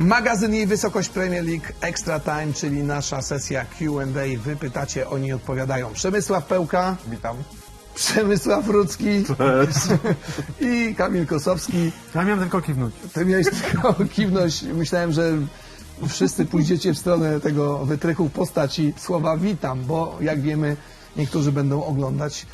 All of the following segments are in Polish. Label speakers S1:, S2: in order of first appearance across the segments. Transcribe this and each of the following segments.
S1: Magazyn Jej Wysokość Premier League Extra Time, czyli nasza sesja Q&A. Wy pytacie, oni odpowiadają. Przemysław Pełka,
S2: Witam.
S1: Przemysław Rudzki i Kamil Kosowski.
S2: Ja miałem tylko kiwnąć.
S1: Ty miałeś tylko kiwnąć. Myślałem, że wszyscy pójdziecie w stronę tego wytrychu postaci słowa witam, bo jak wiemy, niektórzy będą oglądać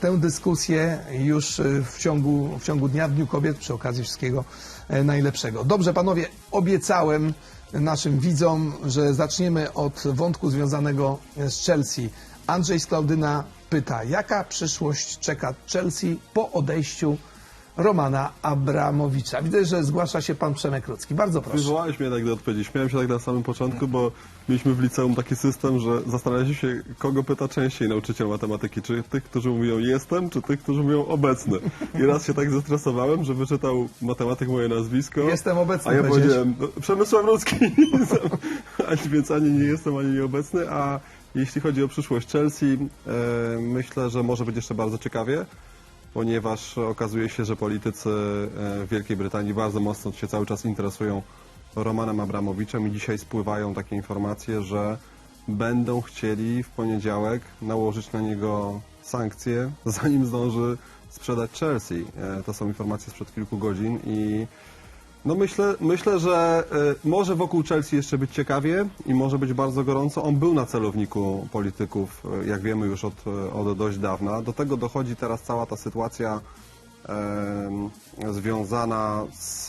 S1: tę dyskusję już e, w ciągu, w ciągu Dnia w Dniu Kobiet, przy okazji wszystkiego e, najlepszego. Dobrze, panowie, obiecałem naszym widzom, że zaczniemy od wątku związanego z Chelsea. Andrzej Sklaudyna pyta, jaka przyszłość czeka Chelsea po odejściu Romana Abramowicza. Widzę, że zgłasza się pan Przemek Rudzki. Bardzo proszę.
S3: Wywołałeś mnie tak do odpowiedzi. Śmiałem się tak na samym początku, bo mieliśmy w liceum taki system, że zastanawialiśmy się, kogo pyta częściej nauczyciel matematyki. Czy tych, którzy mówią jestem, czy tych, którzy mówią obecny. I raz się tak zestresowałem, że wyczytał matematyk moje nazwisko.
S1: Jestem obecny,
S3: A ja powiedziałem, "No, Przemysław Rudzki. Więc ani nie jestem, ani nieobecny. A jeśli chodzi o przyszłość Chelsea, e, myślę, że może być jeszcze bardzo ciekawie ponieważ okazuje się, że politycy e, Wielkiej Brytanii bardzo mocno się cały czas interesują Romanem Abramowiczem i dzisiaj spływają takie informacje, że będą chcieli w poniedziałek nałożyć na niego sankcje, zanim zdąży sprzedać Chelsea. E, To są informacje sprzed kilku godzin i no myślę, myślę, że y, może wokół Chelsea jeszcze być ciekawie i może być bardzo gorąco. On był na celowniku polityków, y, jak wiemy już od, y, od dość dawna. Do tego dochodzi teraz cała ta sytuacja związana z,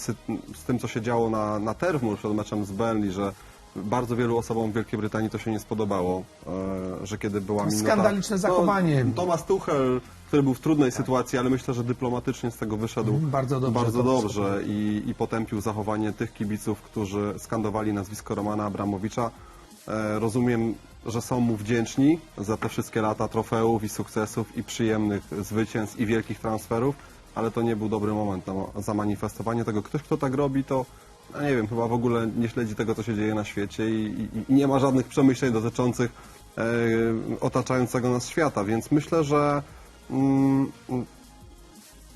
S3: z, z tym, co się działo na, na Terwmur przed meczem z Burnley, że bardzo wielu osobom w Wielkiej Brytanii to się nie spodobało, e, że kiedy była minuta...
S1: Skandaliczne zachowanie.
S3: No, Thomas Tuchel, który był w trudnej sytuacji, ale myślę, że dyplomatycznie z tego wyszedł
S1: Mhm, bardzo dobrze
S3: bardzo dobrze i, i potępił zachowanie tych kibiców, którzy skandowali nazwisko Romana Abramowicza. E, rozumiem, że są mu wdzięczni za te wszystkie lata trofeów i sukcesów i przyjemnych zwycięstw i wielkich transferów, ale to nie był dobry moment na zamanifestowanie tego. Ktoś, kto tak robi, to no nie wiem, chyba w ogóle nie śledzi tego, co się dzieje na świecie i, i, i nie ma żadnych przemyśleń dotyczących e, otaczającego nas świata, więc myślę, że mm,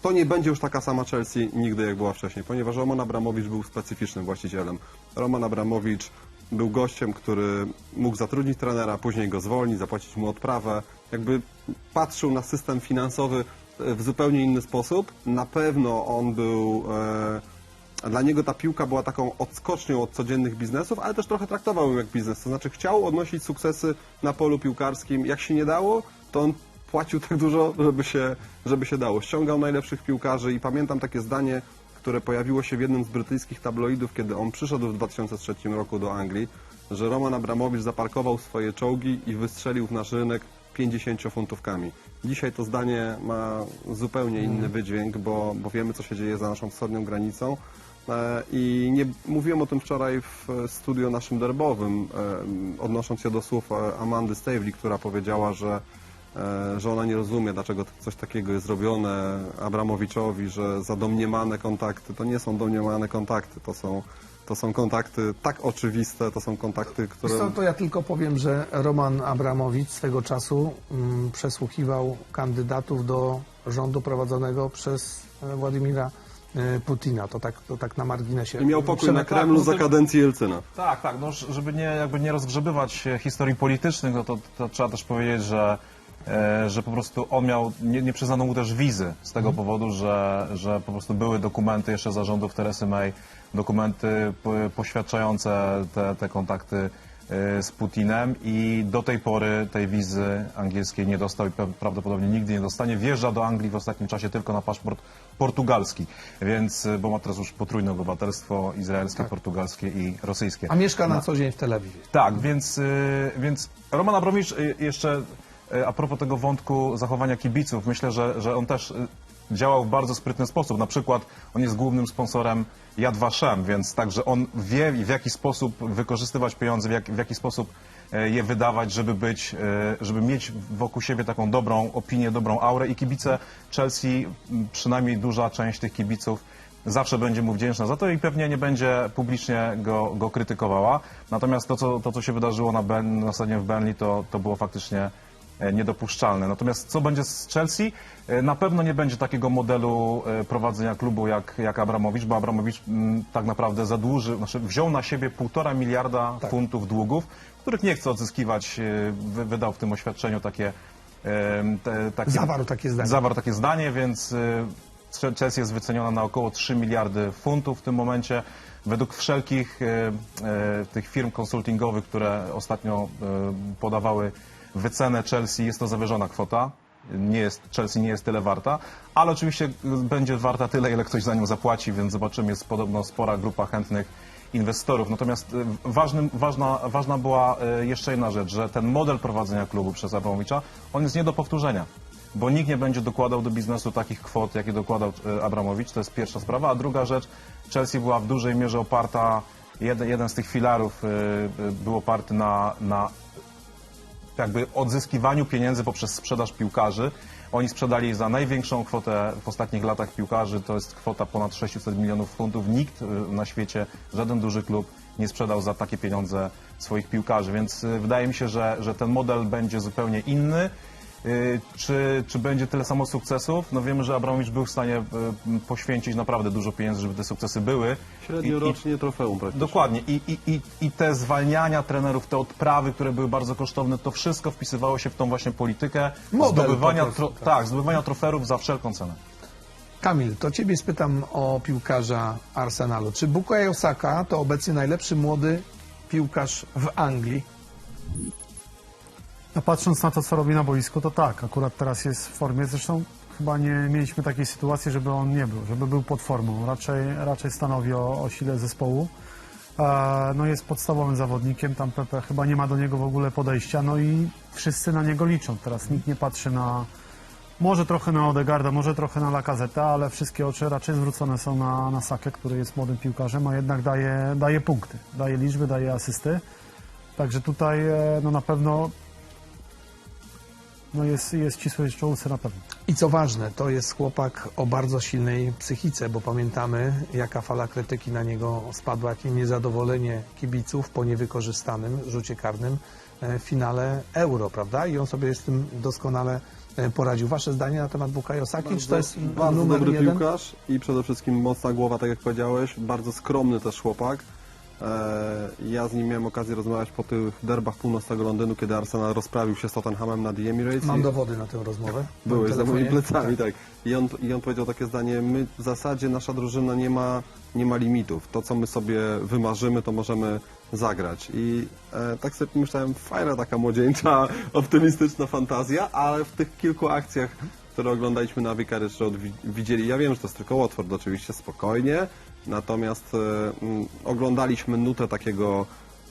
S3: to nie będzie już taka sama Chelsea nigdy jak była wcześniej, ponieważ Roman Abramowicz był specyficznym właścicielem. Roman Abramowicz był gościem, który mógł zatrudnić trenera, później go zwolnić, zapłacić mu odprawę. Jakby patrzył na system finansowy e, w zupełnie inny sposób. Na pewno on był... E, dla niego ta piłka była taką odskocznią od codziennych biznesów, ale też trochę traktował ją jak biznes. To znaczy chciał odnosić sukcesy na polu piłkarskim. Jak się nie dało, to on płacił tak dużo, żeby się, żeby się dało. Ściągał najlepszych piłkarzy i pamiętam takie zdanie, które pojawiło się w jednym z brytyjskich tabloidów, kiedy on przyszedł w 2003 roku do Anglii, że Roman Abramowicz zaparkował swoje czołgi i wystrzelił w nasz rynek 50 funtówkami. Dzisiaj to zdanie ma zupełnie inny wydźwięk, bo, bo wiemy, co się dzieje za naszą wschodnią granicą. E, I nie, mówiłem o tym wczoraj w studio naszym derbowym, e, odnosząc się do słów e, Amandy Stavely, która powiedziała, że, że ona nie rozumie, dlaczego coś takiego jest robione Abramowiczowi, że za domniemane kontakty, to nie są domniemane kontakty, to są, to są kontakty tak oczywiste, to są kontakty, które...
S1: Co, to ja tylko powiem, że Roman Abramowicz swego czasu mm, przesłuchiwał kandydatów do rządu prowadzonego przez e, Władimira e, Putina. To tak, to tak na marginesie.
S3: I miał pokój
S1: Przemek,
S3: na Kremlu
S2: tak,
S3: za
S2: no to-
S3: kadencji Jelcyna.
S2: Tak, tak, no żeby nie, jakby nie rozgrzebywać e, historii politycznych, no to, to trzeba też powiedzieć, że, e, że po prostu on miał, nie, nie przyznano mu też wizy z tego powodu, że, że po prostu były dokumenty jeszcze zarządów Teresy May, dokumenty poświadczające te, te kontakty e, z Putinem i do tej pory tej wizy angielskiej nie dostał i prawdopodobnie nigdy nie dostanie. Wjeżdża do Anglii w ostatnim czasie tylko na paszport portugalski, więc, e, bo ma teraz już potrójne obywatelstwo izraelskie, portugalskie i rosyjskie.
S1: A mieszka na co dzień w Tel Awiwie.
S2: Tak, więc, więc Roman Abromowicz y, jeszcze a propos tego wątku zachowania kibiców, myślę, że, że on też y, działał w bardzo sprytny sposób. Na przykład on jest głównym sponsorem Yad Vashem, więc także on wie w jaki sposób wykorzystywać pieniądze, w, jak, w jaki sposób e, je wydawać, żeby być, e, żeby mieć wokół siebie taką dobrą opinię, dobrą aurę i kibice Chelsea, przynajmniej duża część tych kibiców zawsze będzie mu wdzięczna za to i pewnie nie będzie publicznie go, go krytykowała. Natomiast to co, to, co się wydarzyło na, ben, na stadionie w Burnley, to, to było faktycznie e, niedopuszczalne. Natomiast co będzie z Chelsea? E, Na pewno nie będzie takiego modelu e, prowadzenia klubu jak, jak Abramowicz, bo Abramowicz mm, tak naprawdę zadłużył, znaczy wziął na siebie półtora miliarda
S1: Tak.
S2: funtów długów, których nie chce odzyskiwać. e, wy- Wydał w tym oświadczeniu takie, e, te, takie
S1: Zawarł takie zdanie.
S2: Zawarł takie zdanie, więc Chelsea jest wyceniona na około 3 miliardy funtów w tym momencie. Według wszelkich tych firm konsultingowych, które ostatnio podawały wycenę Chelsea, jest to zawyżona kwota. Nie jest, Chelsea nie jest tyle warta, ale oczywiście będzie warta tyle, ile ktoś za nią zapłaci, więc zobaczymy, jest podobno spora grupa chętnych inwestorów. Natomiast y, ważnym, ważna, ważna była y, jeszcze jedna rzecz, że ten model prowadzenia klubu przez Abramowicza, on jest nie do powtórzenia, bo nikt nie będzie dokładał do biznesu takich kwot, jakie dokładał y, Abramowicz, to jest pierwsza sprawa, a druga rzecz, Chelsea była w dużej mierze oparta, jeden, jeden z tych filarów był oparty na, na jakby odzyskiwaniu pieniędzy poprzez sprzedaż piłkarzy. Oni sprzedali za największą kwotę w ostatnich latach piłkarzy, to jest kwota ponad 600 milionów funtów. Nikt y, na świecie, żaden duży klub nie sprzedał za takie pieniądze swoich piłkarzy, więc y, wydaje mi się, że, że ten model będzie zupełnie inny. Y, Czy, czy będzie tyle samo sukcesów? No wiemy, że Abramowicz był w stanie y, poświęcić naprawdę dużo pieniędzy, żeby te sukcesy były.
S3: Średnio
S2: I- i-
S3: rocznie trofeum praktycznie.
S2: Dokładnie. I, i, i, I te zwalniania trenerów, te odprawy, które były bardzo kosztowne, to wszystko wpisywało się w tą właśnie politykę
S1: Model
S2: zdobywania,
S1: prostu,
S2: tro, tak, zdobywania troferów za wszelką cenę.
S1: Kamil, to ciebie spytam o piłkarza Arsenalu. Czy Bukayo Saka to obecnie najlepszy młody piłkarz w Anglii?
S4: No patrząc na to, co robi na boisku, to tak, akurat teraz jest w formie. Zresztą chyba nie mieliśmy takiej sytuacji, żeby on nie był, żeby był pod formą. Raczej, raczej stanowi o, o sile zespołu. E, No jest podstawowym zawodnikiem, tam Pepe chyba nie ma do niego w ogóle podejścia, no i wszyscy na niego liczą. Teraz nikt nie patrzy na, może trochę na Odegarda, może trochę na Lacazette, ale wszystkie oczy raczej zwrócone są na, na Sakę, który jest młodym piłkarzem, a jednak daje, daje punkty, daje liczby, daje asysty. Także tutaj e, no na pewno no jest, jest ścisłej czołówce na pewno.
S1: I co ważne, to jest chłopak o bardzo silnej psychice, bo pamiętamy, jaka fala krytyki na niego spadła, jakie niezadowolenie kibiców po niewykorzystanym rzucie karnym e, w finale Euro, prawda? I on sobie z tym doskonale e, poradził. Wasze zdanie na temat Bukayo Saki? Czy to jest
S3: bardzo
S1: numer
S3: dobry
S1: jeden?
S3: piłkarz i przede wszystkim mocna głowa, tak jak powiedziałeś, bardzo skromny też chłopak. E, Ja z nim miałem okazję rozmawiać po tych derbach północnego Londynu, kiedy Arsenal rozprawił się z Tottenhamem na The Emirates.
S1: Mam dowody na tę rozmowę. Na
S3: za moimi plecami, tak. I, on, I on powiedział takie zdanie, my w zasadzie nasza drużyna nie ma, nie ma limitów. To, co my sobie wymarzymy, to możemy zagrać. I e, tak sobie pomyślałem, fajna taka młodzieńcza, optymistyczna fantazja, ale w tych kilku akcjach, które oglądaliśmy na Vicarage Road, wi- widzieli, ja wiem, że to jest tylko Watford, oczywiście, spokojnie, natomiast e, oglądaliśmy nutę takiego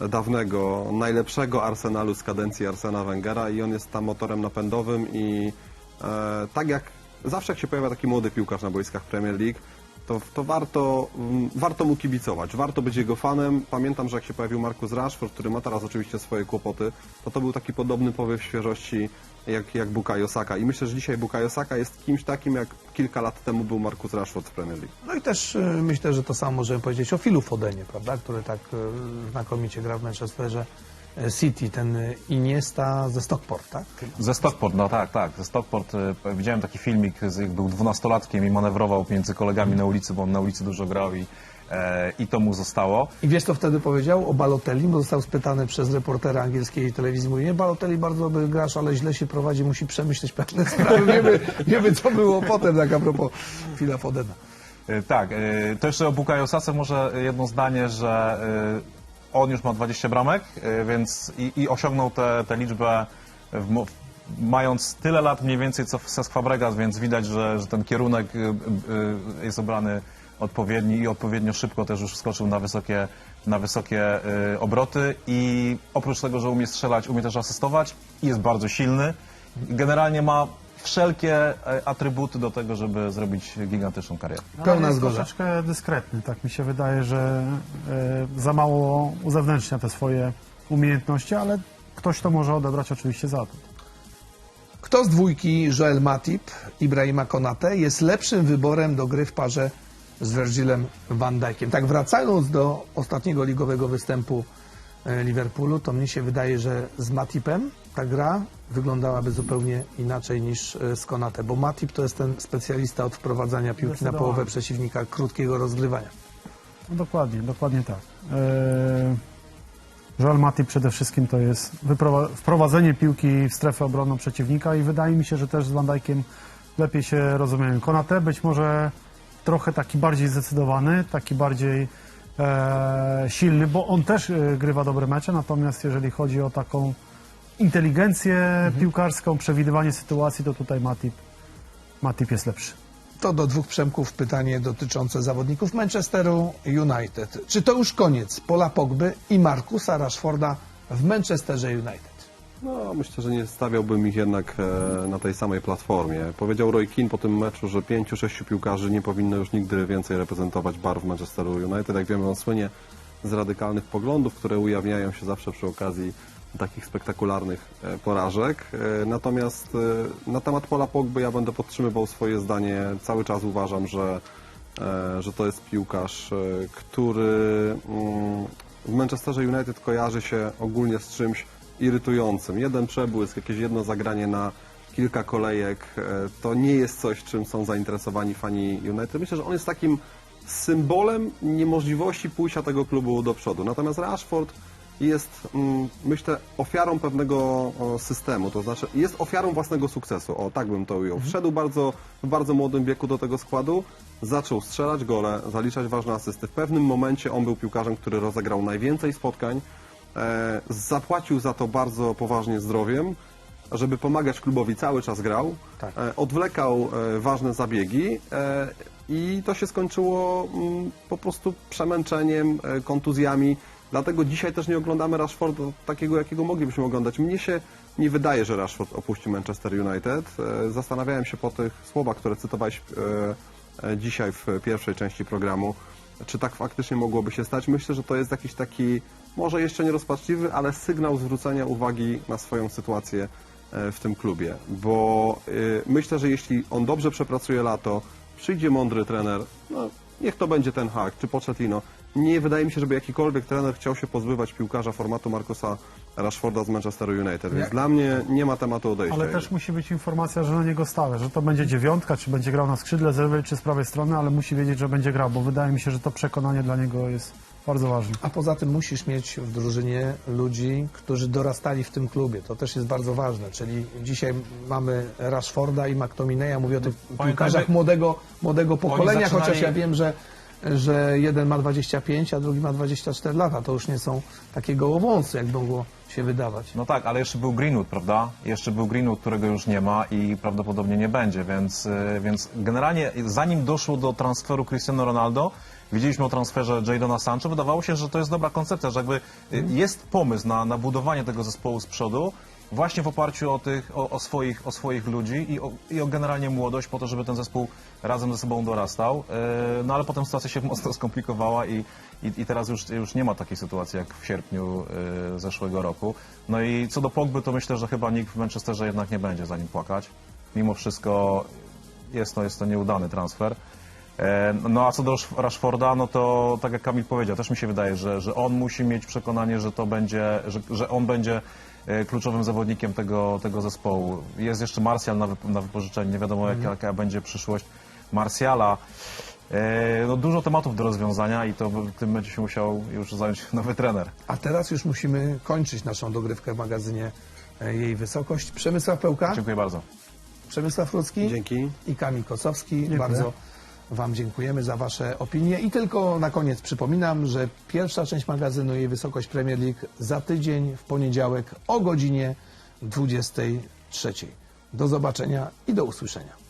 S3: dawnego, najlepszego Arsenalu z kadencji Arsena Wengera i on jest tam motorem napędowym i e, tak jak zawsze jak się pojawia taki młody piłkarz na boiskach Premier League, to, to warto, mm, warto mu kibicować, warto być jego fanem. Pamiętam, że jak się pojawił Marcus Rashford, który ma teraz oczywiście swoje kłopoty, to to był taki podobny powiew świeżości jak, jak Bukayo Saka. I myślę, że dzisiaj Bukayo Saka jest kimś takim, jak kilka lat temu był Marcus Rashford w Premier League.
S1: No i też y, myślę, że to samo możemy powiedzieć o Filu Fodenie, prawda? Który tak y, znakomicie gra w Manchesterze City, ten y, Iniesta ze Stockport, tak?
S2: Ze Stockport, no tak, tak. Ze Stockport y, widziałem taki filmik, z, jak był dwunastolatkiem i manewrował między kolegami na ulicy, bo on na ulicy dużo grał i, e, i to mu zostało.
S1: I wiesz, co wtedy powiedział o Balotelli, bo został spytany przez reportera angielskiej telewizji. Mówi, nie, Balotelli bardzo dobry gracz, ale źle się prowadzi, musi przemyśleć pewne sprawy. Wiemy, wiemy co było potem, tak a propos Fila Fodena.
S2: E, Tak, e, to jeszcze o Bukayo Sace może jedno zdanie, że e, on już ma 20 bramek, e, więc i, i osiągnął tę liczbę w, mając tyle lat mniej więcej co Cesc Fabregas, więc widać, że, że ten kierunek e, e, jest obrany odpowiedni i odpowiednio szybko też już wskoczył na wysokie, na wysokie obroty i oprócz tego, że umie strzelać, umie też asystować i jest bardzo silny. Generalnie ma wszelkie e, atrybuty do tego, żeby zrobić gigantyczną karierę.
S1: Pełna
S4: jest
S1: zgoda.
S4: troszeczkę dyskretny, tak mi się wydaje, że e, za mało uzewnętrznia te swoje umiejętności, ale ktoś to może odebrać oczywiście za to.
S1: Kto z dwójki Joel Matip, Ibrahima Konate jest lepszym wyborem do gry w parze z Virgilem van Dijkiem? Tak wracając do ostatniego ligowego występu e, Liverpoolu, to mnie się wydaje, że z Matipem ta gra wyglądałaby zupełnie inaczej niż e, z Konate, bo Matip to jest ten specjalista od wprowadzania piłki na połowę przeciwnika, krótkiego rozgrywania.
S4: No dokładnie, dokładnie tak. Eee, Joel Matip przede wszystkim to jest wprowadzenie piłki w strefę obronną przeciwnika i wydaje mi się, że też z Van Dijkiem lepiej się rozumieją. Konate być może trochę taki bardziej zdecydowany, taki bardziej e, silny, bo on też e, grywa dobre mecze, natomiast jeżeli chodzi o taką inteligencję piłkarską, przewidywanie sytuacji, to tutaj Matip, Matip jest lepszy.
S1: To do dwóch Przemków pytanie dotyczące zawodników Manchesteru United. Czy to już koniec Pola Pogby i Markusa Rashforda w Manchesterze United?
S3: No, myślę, że nie stawiałbym ich jednak e, na tej samej platformie. Powiedział Roy Keane po tym meczu, że pięciu, sześciu piłkarzy nie powinno już nigdy więcej reprezentować barw Manchesteru United. Jak wiemy, on słynie z radykalnych poglądów, które ujawniają się zawsze przy okazji takich spektakularnych e, porażek. E, Natomiast e, na temat Pola Pogby ja będę podtrzymywał swoje zdanie. Cały czas uważam, że, że to jest piłkarz, który mm, w Manchesterze United kojarzy się ogólnie z czymś irytującym. Jeden przebłysk, jakieś jedno zagranie na kilka kolejek, to nie jest coś, czym są zainteresowani fani United. Myślę, że on jest takim symbolem niemożliwości pójścia tego klubu do przodu. Natomiast Rashford jest, mm, myślę, ofiarą pewnego systemu, to znaczy jest ofiarą własnego sukcesu. O, tak bym to ujął. Wszedł bardzo, w bardzo młodym wieku do tego składu, zaczął strzelać gole, zaliczać ważne asysty. W pewnym momencie on był piłkarzem, który rozegrał najwięcej spotkań, e, zapłacił za to bardzo poważnie zdrowiem, żeby pomagać klubowi cały czas grał,
S1: Tak.
S3: e, odwlekał e, ważne zabiegi i to się skończyło mm, po prostu przemęczeniem, kontuzjami. Dlatego dzisiaj też nie oglądamy Rashforda takiego, jakiego moglibyśmy oglądać. Mnie się nie wydaje, że Rashford opuści Manchester United. E, Zastanawiałem się po tych słowach, które cytowałeś e, e, dzisiaj w pierwszej części programu, czy tak faktycznie mogłoby się stać. Myślę, że to jest jakiś taki, może jeszcze nie rozpaczliwy, ale sygnał zwrócenia uwagi na swoją sytuację w tym klubie. Bo myślę, że jeśli on dobrze przepracuje lato, przyjdzie mądry trener, no niech to będzie ten hak, czy Pochettino. Nie wydaje mi się, żeby jakikolwiek trener chciał się pozbywać piłkarza formatu Markusa Rashforda z Manchesteru United. Więc dla mnie nie ma tematu odejścia.
S4: Ale też musi być informacja, że na niego stałe, że to będzie dziewiątka, czy będzie grał na skrzydle z lewej czy z prawej strony, ale musi wiedzieć, że będzie grał, bo wydaje mi się, że to przekonanie dla niego jest bardzo ważne.
S1: A poza tym musisz mieć w drużynie ludzi, którzy dorastali w tym klubie. To też jest bardzo ważne. Czyli dzisiaj mamy Rashforda i McTominaya. Mówię o tych piłkarzach młodego, młodego pokolenia,
S2: zaczynali-
S1: chociaż ja wiem, że, że jeden ma 25, a drugi ma 24 lata. To już nie są takie gołowąsy, jak mogło się wydawać.
S2: No tak, ale jeszcze był Greenwood, prawda? Jeszcze był Greenwood, którego już nie ma i prawdopodobnie nie będzie, więc, y, więc generalnie zanim doszło do transferu Cristiano Ronaldo, widzieliśmy o transferze Jadona Sancho, wydawało się, że to jest dobra koncepcja, że jakby y, jest pomysł na, na budowanie tego zespołu z przodu, właśnie w oparciu o, tych, o, o, swoich, o swoich ludzi i o, i o generalnie młodość po to, żeby ten zespół razem ze sobą dorastał. Yy, No ale potem sytuacja się mocno skomplikowała i, i, i teraz już, już nie ma takiej sytuacji jak w sierpniu yy, zeszłego roku. No i co do Pogby, to myślę, że chyba nikt w Manchesterze jednak nie będzie za nim płakać. Mimo wszystko jest to, jest to nieudany transfer. E, No a co do Rash- Rashforda, no to tak jak Kamil powiedział, też mi się wydaje, że, że on musi mieć przekonanie, że to będzie, że, że on będzie e, kluczowym zawodnikiem tego, tego zespołu. Jest jeszcze Marsjal na, na wypożyczenie, nie wiadomo jaka, jaka będzie przyszłość Marsjala. E, No, dużo tematów do rozwiązania i to tym będzie się musiał już zająć nowy trener.
S1: A teraz już musimy kończyć naszą dogrywkę w magazynie e, Jej Wysokość. Przemysław Pełka,
S2: Dziękuję bardzo.
S1: Przemysław Rudzki
S3: Dzięki.
S1: i Kamil Kosowski. Bardzo Wam dziękujemy za Wasze opinie. I tylko na koniec przypominam, że pierwsza część magazynu Jej Wysokość Premier League za tydzień w poniedziałek o godzinie 23. Do zobaczenia i do usłyszenia.